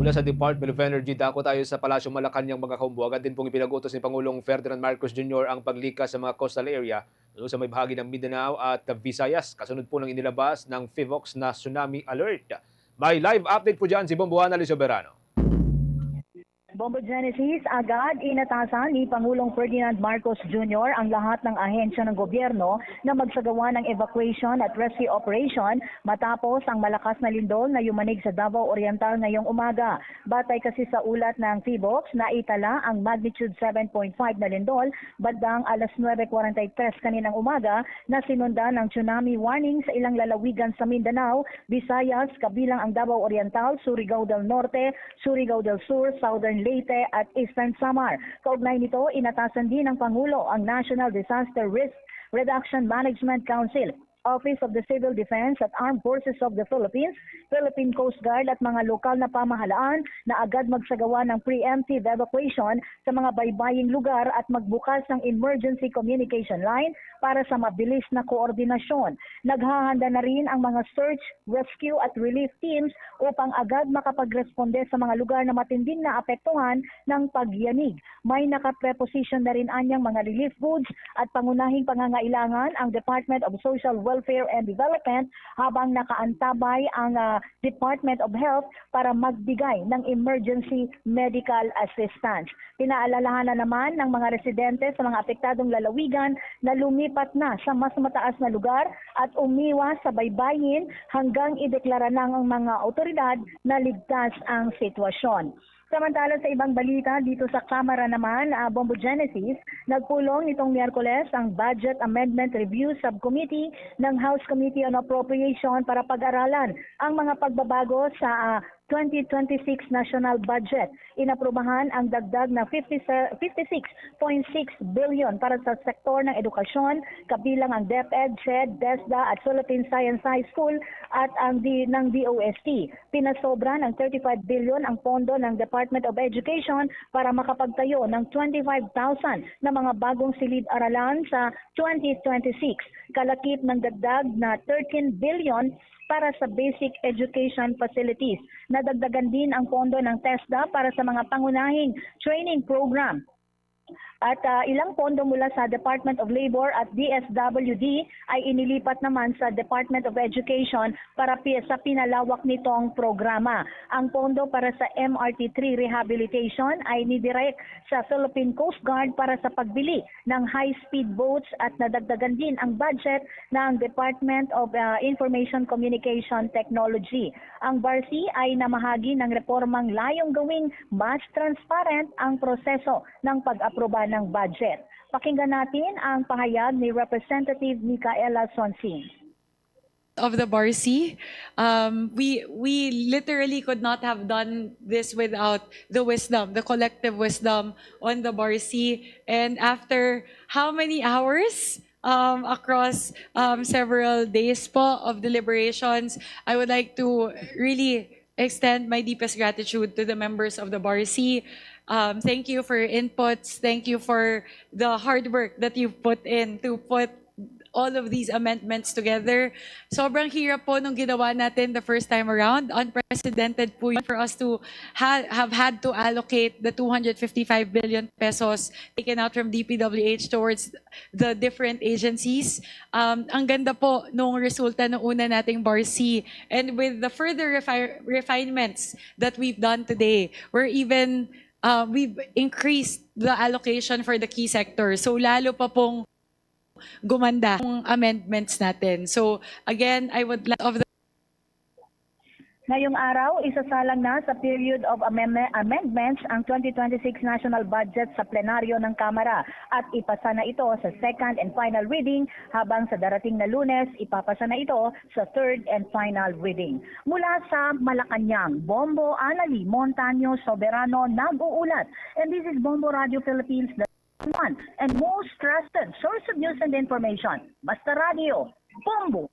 Mula sa Department of Energy, dako tayo sa Palasyong Malacanang mga kaumbo. Agad din pong ipinagutos ni Pangulong Ferdinand Marcos Jr. ang paglikas sa mga coastal area doon sa may bahagi ng Mindanao at Visayas. Kasunod po ng inilabas ng FIVOX na tsunami alert. May live update po dyan si Bombuana Lisoberano. Bombo Genesis, agad inatasan ni Pangulong Ferdinand Marcos Jr. ang lahat ng ahensya ng gobyerno na magsagawa ng evacuation at rescue operation matapos ang malakas na lindol na yumanig sa Davao Oriental ngayong umaga. Batay kasi sa ulat ng FIBOX na itala ang magnitude 7.5 na lindol bandang alas 9.43 kaninang umaga na sinundan ng tsunami warning sa ilang lalawigan sa Mindanao, Visayas, kabilang ang Davao Oriental, Surigao del Norte, Surigao del Sur, Southern Leyte at Eastern Samar. Kaugnay nito, inatasan din ng Pangulo ang National Disaster Risk Reduction Management Council Office of the Civil Defense at Armed Forces of the Philippines, Philippine Coast Guard at mga lokal na pamahalaan na agad magsagawa ng preemptive evacuation sa mga baybaying lugar at magbukas ng emergency communication line para sa mabilis na koordinasyon. Naghahanda na rin ang mga search, rescue at relief teams upang agad makapagresponde sa mga lugar na matinding na apektuhan ng pagyanig. May nakapreposition na rin anyang mga relief goods at pangunahing pangangailangan ang Department of Social Welfare and Development habang nakaantabay ang ah, Department of Health para magbigay ng emergency medical assistance. Pinaalalahan na naman ng mga residente sa mga apektadong lalawigan na lumipat na sa mas mataas na lugar at umiwas sa baybayin hanggang ideklara ng mga otoridad na ligtas ang sitwasyon. Samantala sa ibang balita dito sa Kamara naman, uh, Bombo Genesis, nagpulong nitong Miyerkules ang Budget Amendment Review Subcommittee ng House Committee on Appropriation para pag-aralan ang mga pagbabago sa ah, 2026 national budget. Inaprubahan ang dagdag na 50 56.6 billion para sa sektor ng edukasyon, kabilang ang DepEd, CHED, DESDA at Philippine Science High School at ang di, ng DOST. Pinasobra ng 35 billion ang pondo ng Department of Education para makapagtayo ng 25,000 na mga bagong silid-aralan sa 2026. Kalakip ng dagdag na 13 billion para sa basic education facilities. Nadagdagan din ang pondo ng TESDA para sa mga pangunahing training program. At ah, ilang pondo mula sa Department of Labor at DSWD ay inilipat naman sa Department of Education para sa pinalawak nitong programa. Ang pondo para sa MRT3 rehabilitation ay nidirect sa Philippine Coast Guard para sa pagbili ng high-speed boats at nadagdagan din ang budget ng Department of ah, Information Communication Technology. Ang BARC ay namahagi ng reformang layong gawing mas transparent ang proseso ng pag-aproba ng budget. Pakinggan natin ang pahayag ni Representative Micaela Sonsing. of the Barsi. Um, we we literally could not have done this without the wisdom, the collective wisdom on the Barsi. And after how many hours? Um, across um, several days po of deliberations, I would like to really extend my deepest gratitude to the members of the Barsi. Um, thank you for your inputs. Thank you for the hard work that you've put in to put all of these amendments together. Sobrang hirap po nung ginawa natin the first time around. Unprecedented po yun for us to ha- have had to allocate the 255 billion pesos taken out from DPWH towards the different agencies. Um, ang ganda po nung resulta ng una nating Bar C. And with the further refi- refinements that we've done today, we're even uh, we've increased the allocation for the key sectors. So lalo pa pong gumanda yung amendments natin. So again, I would like of the Ngayong araw, isasalang na sa period of amendme- amendments ang 2026 national budget sa plenaryo ng Kamara at ipasa na ito sa second and final reading habang sa darating na lunes, ipapasa na ito sa third and final reading. Mula sa Malacanang, Bombo Anali Montaño Soberano nag-uulat. And this is Bombo Radio Philippines, one and most trusted source of news and information. Basta Radio, Bombo